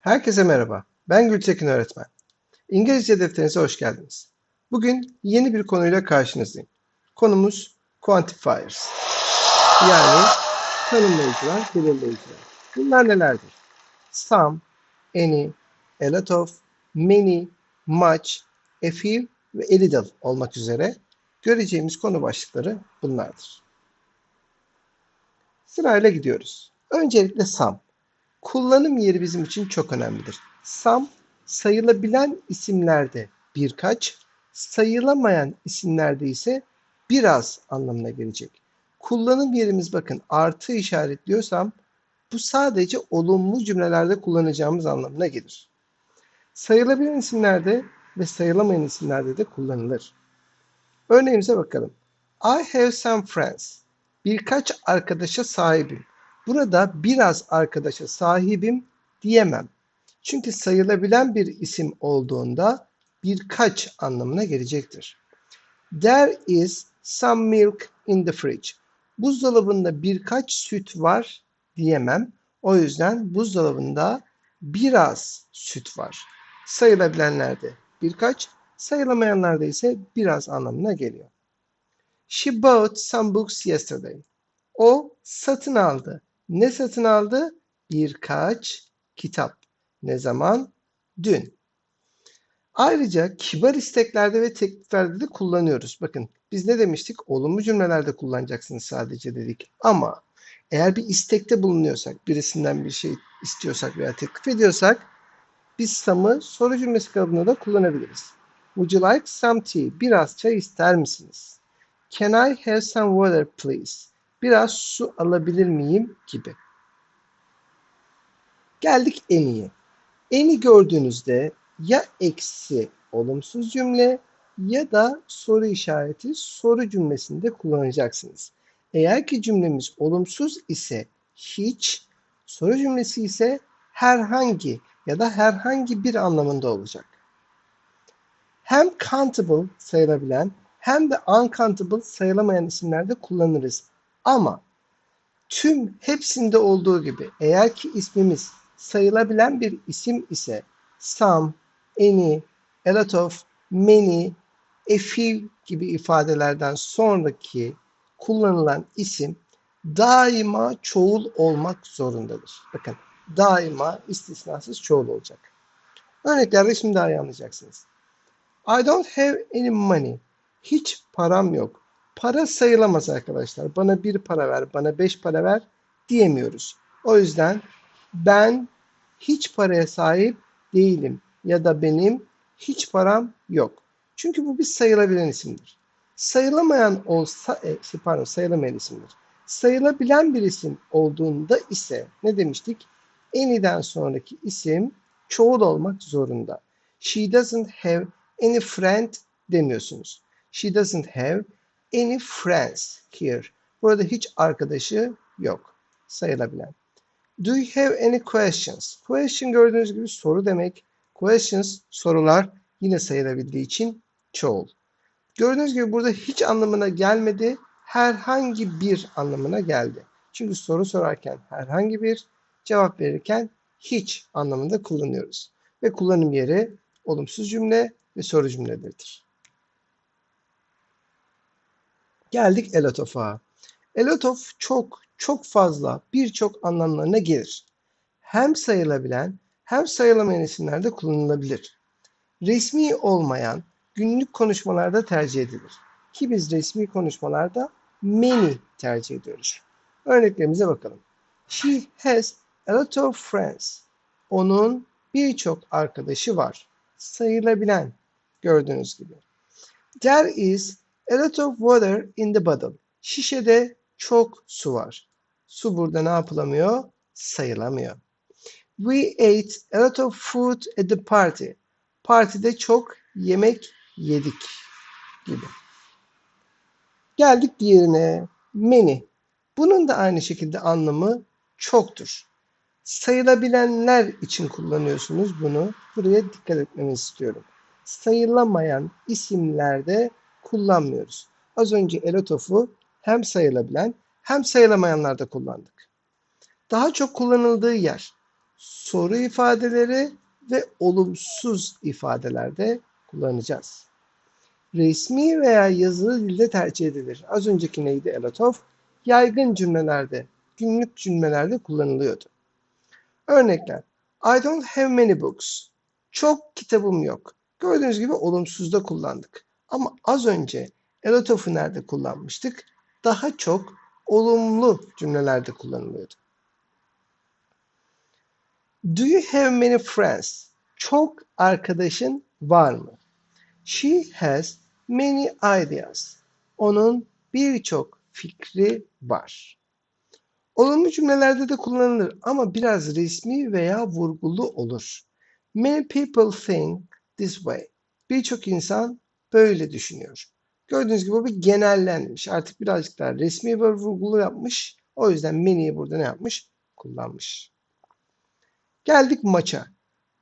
Herkese merhaba. Ben Gültekin öğretmen. İngilizce defterinize hoş geldiniz. Bugün yeni bir konuyla karşınızdayım. Konumuz quantifiers. Yani tanımlayıcılar, belirleyiciler. Bunlar nelerdir? Some, any, a lot of, many, much, a few ve a little olmak üzere göreceğimiz konu başlıkları bunlardır. Sırayla gidiyoruz. Öncelikle some. Kullanım yeri bizim için çok önemlidir. Some sayılabilen isimlerde birkaç, sayılamayan isimlerde ise biraz anlamına gelecek. Kullanım yerimiz bakın artı işaretliyorsam bu sadece olumlu cümlelerde kullanacağımız anlamına gelir. Sayılabilen isimlerde ve sayılamayan isimlerde de kullanılır. Örneğimize bakalım. I have some friends. Birkaç arkadaşa sahibim. Burada biraz arkadaşa sahibim diyemem. Çünkü sayılabilen bir isim olduğunda birkaç anlamına gelecektir. There is some milk in the fridge. Buzdolabında birkaç süt var diyemem. O yüzden buzdolabında biraz süt var. Sayılabilenlerde birkaç, sayılamayanlarda ise biraz anlamına geliyor. She bought some books yesterday. O satın aldı. Ne satın aldı? Birkaç kitap. Ne zaman? Dün. Ayrıca kibar isteklerde ve tekliflerde de kullanıyoruz. Bakın biz ne demiştik? Olumlu cümlelerde kullanacaksınız sadece dedik. Ama eğer bir istekte bulunuyorsak, birisinden bir şey istiyorsak veya teklif ediyorsak biz some'ı soru cümlesi kalıbında da kullanabiliriz. Would you like some tea? Biraz çay ister misiniz? Can I have some water please? Biraz su alabilir miyim gibi. Geldik eniye. Eni gördüğünüzde ya eksi olumsuz cümle ya da soru işareti soru cümlesinde kullanacaksınız. Eğer ki cümlemiz olumsuz ise hiç, soru cümlesi ise herhangi ya da herhangi bir anlamında olacak. Hem countable sayılabilen hem de uncountable sayılamayan isimlerde kullanırız. Ama tüm hepsinde olduğu gibi eğer ki ismimiz sayılabilen bir isim ise some, any, a lot of, many, a few gibi ifadelerden sonraki kullanılan isim daima çoğul olmak zorundadır. Bakın daima istisnasız çoğul olacak. Örneklerde şimdi daha iyi anlayacaksınız. I don't have any money. Hiç param yok. Para sayılamaz arkadaşlar. Bana bir para ver, bana beş para ver diyemiyoruz. O yüzden ben hiç paraya sahip değilim ya da benim hiç param yok. Çünkü bu bir sayılabilen isimdir. Sayılamayan olsa, e, şey, pardon sayılamayan isimdir. Sayılabilen bir isim olduğunda ise ne demiştik? Any'den sonraki isim çoğul olmak zorunda. She doesn't have any friend demiyorsunuz. She doesn't have any friends here. Burada hiç arkadaşı yok. Sayılabilen. Do you have any questions? Question gördüğünüz gibi soru demek. Questions sorular yine sayılabildiği için çoğul. Gördüğünüz gibi burada hiç anlamına gelmedi. Herhangi bir anlamına geldi. Çünkü soru sorarken herhangi bir cevap verirken hiç anlamında kullanıyoruz. Ve kullanım yeri olumsuz cümle ve soru cümleleridir. Geldik a lot of'a. A lot of çok, çok fazla, birçok anlamlarına gelir. Hem sayılabilen hem sayılamayan isimlerde kullanılabilir. Resmi olmayan günlük konuşmalarda tercih edilir. Ki biz resmi konuşmalarda many tercih ediyoruz. Örneklerimize bakalım. She has a lot of friends. Onun birçok arkadaşı var. Sayılabilen gördüğünüz gibi. There is a lot of water in the bottle. Şişede çok su var. Su burada ne yapılamıyor? Sayılamıyor. We ate a lot of food at the party. Partide çok yemek yedik gibi. Geldik diğerine. Many. Bunun da aynı şekilde anlamı çoktur. Sayılabilenler için kullanıyorsunuz bunu. Buraya dikkat etmenizi istiyorum. Sayılamayan isimlerde kullanmıyoruz. Az önce a lot of'u hem sayılabilen hem sayılamayanlarda kullandık. Daha çok kullanıldığı yer. soru ifadeleri ve olumsuz ifadelerde kullanacağız. Resmi veya yazılı dilde tercih edilir. Az önceki neydi? A lot of. Yaygın cümlelerde, günlük cümlelerde kullanılıyordu. Örnekler. I don't have many books. Çok kitabım yok. Gördüğünüz gibi olumsuzda kullandık. Ama az önce a lot of'u nerede kullanmıştık? Daha çok olumlu cümlelerde kullanılıyordu. Do you have many friends? Çok arkadaşın var mı? She has many ideas. Onun birçok fikri var. Olumlu cümlelerde de kullanılır ama biraz resmi veya vurgulu olur. Many people think this way. Birçok insan böyle düşünüyor. Gördüğünüz gibi bu bir genellenmiş. Artık birazcık daha resmi ve vurgulu yapmış. O yüzden many'yi burada ne yapmış? Kullanmış. Geldik maça.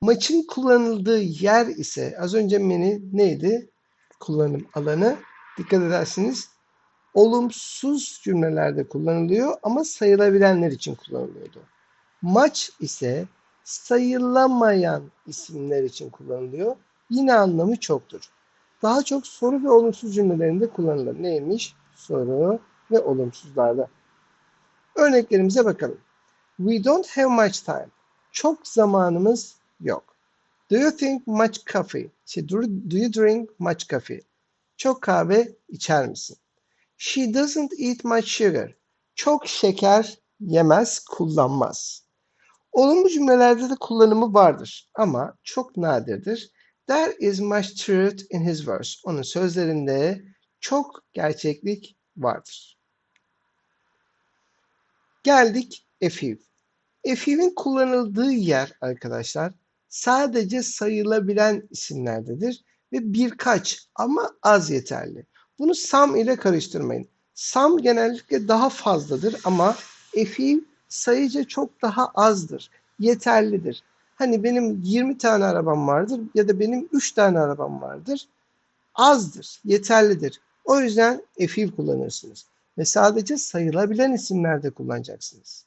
Maçın kullanıldığı yer ise az önce many neydi? Kullanım alanı. Dikkat edersiniz olumsuz cümlelerde kullanılıyor ama sayılabilenler için kullanılıyordu. Maç ise sayılamayan isimler için kullanılıyor. Yine anlamı çoktur. Daha çok soru ve olumsuz cümlelerinde kullanılır. Neymiş? Soru ve olumsuzlarda. Örneklerimize bakalım. We don't have much time. Çok zamanımız yok. Do you think much coffee? Şey, do, do you drink much coffee? Çok kahve içer misin? She doesn't eat much sugar. Çok şeker yemez, kullanmaz. Olumlu cümlelerde de kullanımı vardır ama çok nadirdir. There is much truth in his verse. Onun sözlerinde çok gerçeklik vardır. Geldik efiv. Efiv'in kullanıldığı yer arkadaşlar sadece sayılabilen isimlerdedir ve birkaç ama az yeterli. Bunu some ile karıştırmayın. Some genellikle daha fazladır ama efiv sayıca çok daha azdır. Yeterlidir. Hani benim 20 tane arabam vardır ya da benim 3 tane arabam vardır. Azdır, yeterlidir. O yüzden efiv kullanırsınız. Ve sadece sayılabilen isimlerde kullanacaksınız.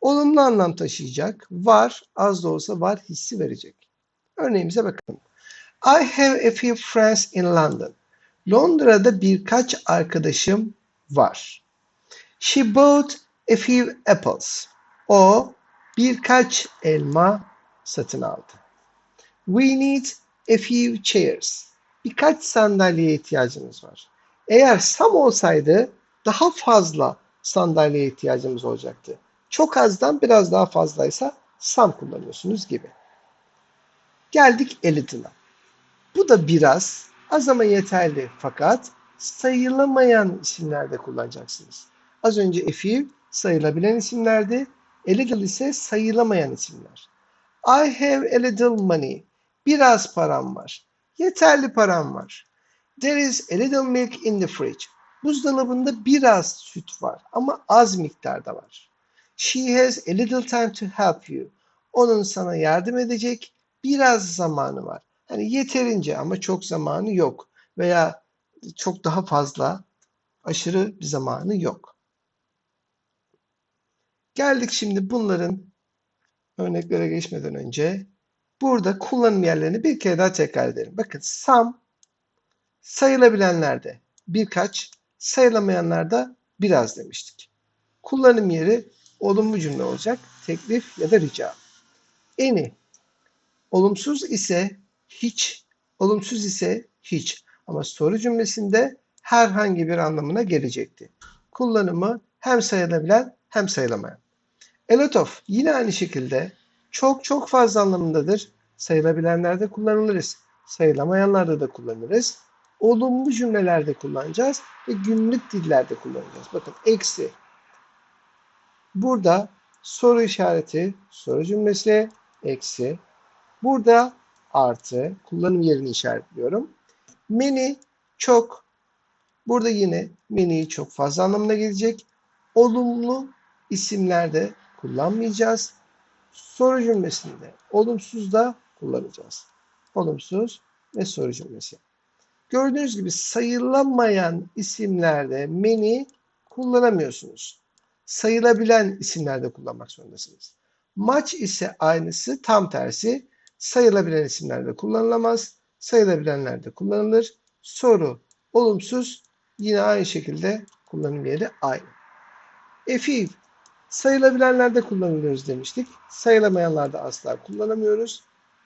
Olumlu anlam taşıyacak. Var, az da olsa var hissi verecek. Örneğimize bakalım. I have a few friends in London. Londra'da birkaç arkadaşım var. She bought a few apples. O birkaç elma satın aldı. We need a few chairs. Birkaç sandalyeye ihtiyacımız var. Eğer some olsaydı daha fazla sandalyeye ihtiyacımız olacaktı. Çok azdan biraz daha fazlaysa some kullanıyorsunuz gibi. Geldik a little'a. Bu da biraz az ama yeterli fakat sayılamayan isimlerde kullanacaksınız. Az önce a few sayılabilen isimlerdi. A little ise sayılamayan isimler. I have a little money. Biraz param var. Yeterli param var. There is a little milk in the fridge. Buzdolabında biraz süt var ama az miktarda var. She has a little time to help you. Onun sana yardım edecek biraz zamanı var. Hani yeterince ama çok zamanı yok veya çok daha fazla aşırı bir zamanı yok. Geldik şimdi bunların örneklere geçmeden önce burada kullanım yerlerini bir kere daha tekrar edelim. Bakın some sayılabilenlerde birkaç, sayılamayanlarda biraz demiştik. Kullanım yeri olumlu cümle olacak. Teklif ya da rica. Any olumsuz ise hiç, olumsuz ise hiç. Ama soru cümlesinde herhangi bir anlamına gelecekti. Kullanımı hem sayılabilen hem sayılamayan. A lot of yine aynı şekilde çok çok fazla anlamındadır. Sayılabilenlerde kullanılırız. Sayılamayanlarda da kullanırız. Olumlu cümlelerde kullanacağız ve günlük dillerde kullanacağız. Bakın eksi. Burada soru işareti, soru cümlesi, eksi. Burada artı, kullanım yerini işaretliyorum. Many, çok. Burada yine many çok fazla anlamına gelecek. Olumlu isimlerde kullanmayacağız. Soru cümlesinde olumsuz da kullanacağız. Olumsuz ve soru cümlesi. Gördüğünüz gibi sayılamayan isimlerde many kullanamıyorsunuz. Sayılabilen isimlerde kullanmak zorundasınız. Maç ise aynısı tam tersi. Sayılabilen isimlerde kullanılamaz. Sayılabilenlerde kullanılır. Soru olumsuz yine aynı şekilde kullanım yeri aynı. Efil sayılabilenlerde kullanılıyoruz demiştik. Sayılamayanlarda asla kullanamıyoruz.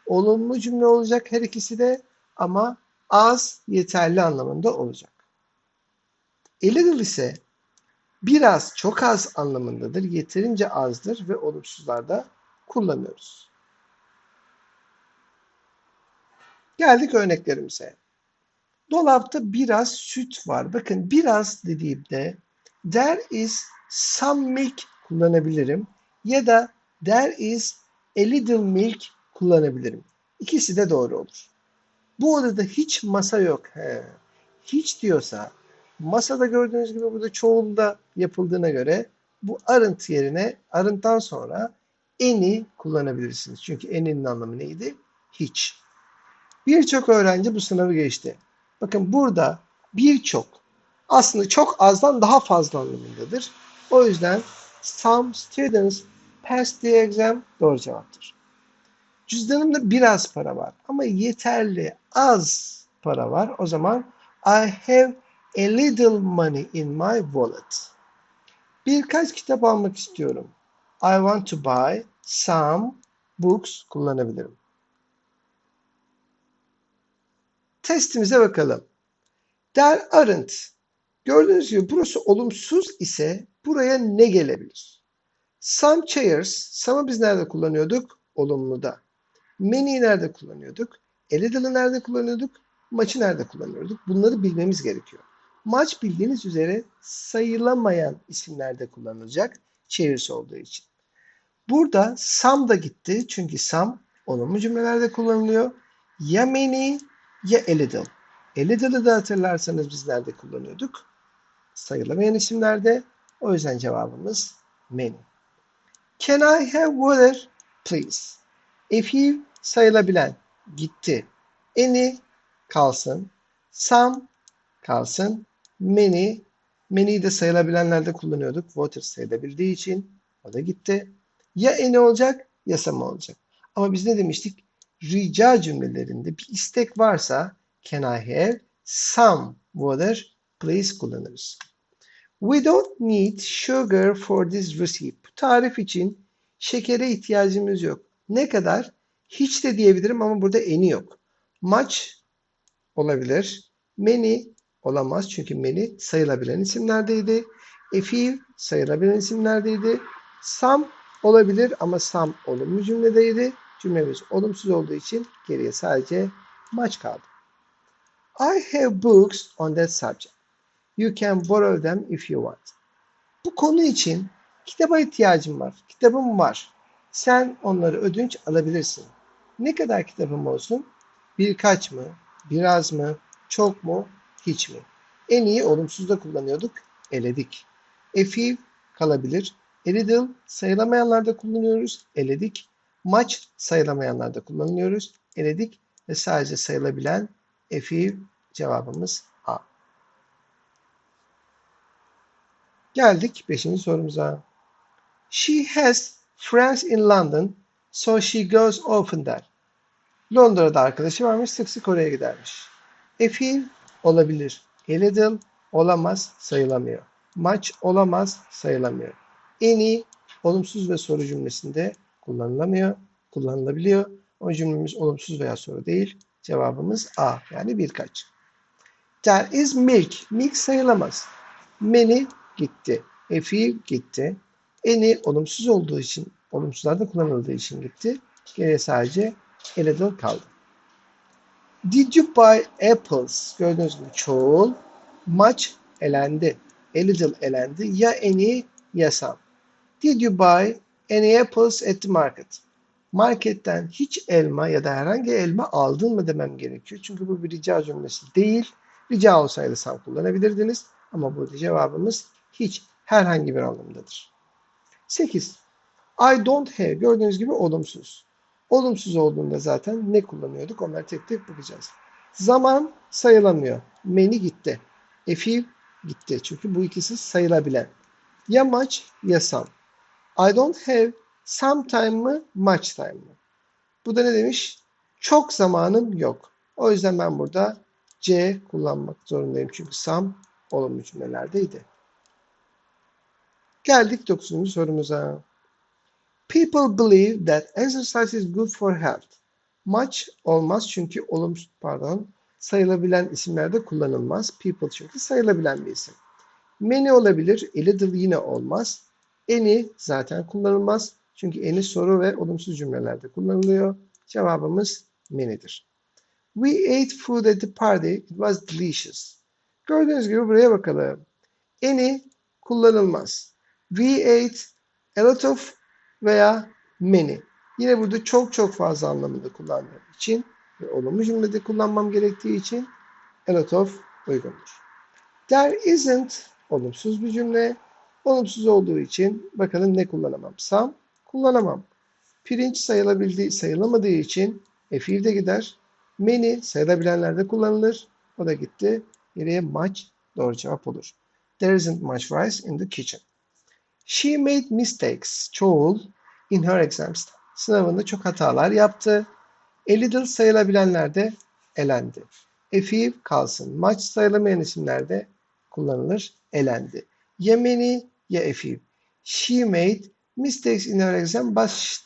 Olumlu cümle olacak her ikisi de ama az yeterli anlamında olacak. Little ise biraz çok az anlamındadır. Yeterince azdır ve olumsuzlarda kullanıyoruz. Geldik örneklerimize. Dolapta biraz süt var. Bakın biraz dediğimde there is some milk kullanabilirim ya da there is a little milk kullanabilirim. İkisi de doğru olur. Bu odada hiç masa yok. He. Hiç diyorsa masada gördüğünüz gibi burada çoğulda yapıldığına göre bu arıntı yerine arıntıdan sonra eni kullanabilirsiniz. Çünkü eninin anlamı neydi? Hiç. Birçok öğrenci bu sınavı geçti. Bakın burada birçok aslında çok azdan daha fazla anlamındadır. O yüzden some students passed the exam doğru cevaptır. Cüzdanımda biraz para var ama yeterli az para var. O zaman I have a little money in my wallet. Birkaç kitap almak istiyorum. I want to buy some books kullanabilirim. Testimize bakalım. There aren't. Gördüğünüz gibi burası olumsuz ise buraya ne gelebilir? Some chairs. Some'ı biz nerede kullanıyorduk? Olumluda. Many'i nerede kullanıyorduk? A nerede kullanıyorduk? Maçı nerede kullanıyorduk? Bunları bilmemiz gerekiyor. Maç bildiğiniz üzere sayılamayan isimlerde kullanılacak. Chairs olduğu için. Burada some da gitti. Çünkü some olumlu cümlelerde kullanılıyor. Ya many ya a little. A little'ı da hatırlarsanız biz nerede kullanıyorduk? Sayılamayan isimlerde. O yüzden cevabımız many. Can I have water, please? If you sayılabilen gitti. Any kalsın. Some kalsın. Many, many de sayılabilenlerde kullanıyorduk. Water sayılabildiği için o da gitti. Ya any olacak ya some olacak. Ama biz ne demiştik? Rica cümlelerinde bir istek varsa can I have some water please kullanırız. We don't need sugar for this recipe. Tarif için şekere ihtiyacımız yok. Ne kadar? Hiç de diyebilirim ama burada eni yok. Much olabilir. Many olamaz çünkü many sayılabilen isimlerdeydi. A few sayılabilen isimlerdeydi. Some olabilir ama some olumlu cümledeydi. Cümlemiz olumsuz olduğu için geriye sadece much kaldı. I have books on that subject. You can borrow them if you want. Bu konu için kitaba ihtiyacım var. Kitabım var. Sen onları ödünç alabilirsin. Ne kadar kitabım olsun? Birkaç mı? Biraz mı? Çok mu? Hiç mi? En iyi olumsuzda kullanıyorduk. Eledik. A few kalabilir. A little sayılamayanlarda kullanıyoruz. Eledik. Much sayılamayanlarda kullanıyoruz. Eledik ve sadece sayılabilen a few cevabımız A. Geldik 5. sorumuza. She has friends in London, so she goes often there. Londra'da arkadaşı varmış, sık sık oraya gidermiş. A few olabilir. A little olamaz, sayılamıyor. Much olamaz, sayılamıyor. Any olumsuz ve soru cümlesinde kullanılamıyor, kullanılabiliyor. O cümlemiz olumsuz veya soru değil. Cevabımız A yani birkaç. There is milk. Milk sayılamaz. Many gitti. A few gitti. Any olumsuz olduğu için, olumsuzlarda kullanıldığı için gitti. Geriye sadece little kaldı. Did you buy apples? Gördüğünüz gibi çoğul. Much elendi. A elendi. Ya any ya some. Did you buy any apples at the market? Marketten hiç elma ya da herhangi elma aldın mı demem gerekiyor. Çünkü bu bir rica cümlesi değil. Rica olsaydı some kullanabilirdiniz. Ama burada cevabımız hiç herhangi bir anlamdadır. 8. I don't have. Gördüğünüz gibi olumsuz. Olumsuz olduğunda zaten ne kullanıyorduk? Onları tek tek bakacağız. Zaman sayılamıyor. Many gitti. A few gitti. Çünkü bu ikisi sayılabilen. Ya much ya some. I don't have Sometime mı? Much time mı? Bu da ne demiş? Çok zamanım yok. O yüzden ben burada C kullanmak zorundayım. Çünkü some olumlu cümlelerdeydi. Geldik 9. sorumuza. People believe that exercise is good for health. Much olmaz çünkü olumsuz pardon sayılabilen isimlerde kullanılmaz. People çünkü sayılabilen bir isim. Many olabilir. A little yine olmaz. Any zaten kullanılmaz. Çünkü any soru ve olumsuz cümlelerde kullanılıyor. Cevabımız many'dir. We ate food at the party. It was delicious. Gördüğünüz gibi buraya bakalım. Any kullanılmaz. We ate a lot of veya many. Yine burada çok çok fazla anlamında kullandığım için ve olumlu cümlede kullanmam gerektiği için a lot of uygundur. There isn't olumsuz bir cümle. Olumsuz olduğu için bakalım ne kullanamam. Some kullanamam. Pirinç sayılabildiği, sayılamadığı için e fiil de gider. Many sayılabilenlerde kullanılır. O da gitti. Geriye much doğru cevap olur. There isn't much rice in the kitchen. She made mistakes, çoğul, in her exams. Sınavında çok hatalar yaptı. A little sayılabilenlerde elendi. A few kalsın. Much sayılamayan isimlerde kullanılır, elendi. Ya many ya a few. She made mistakes in her exam but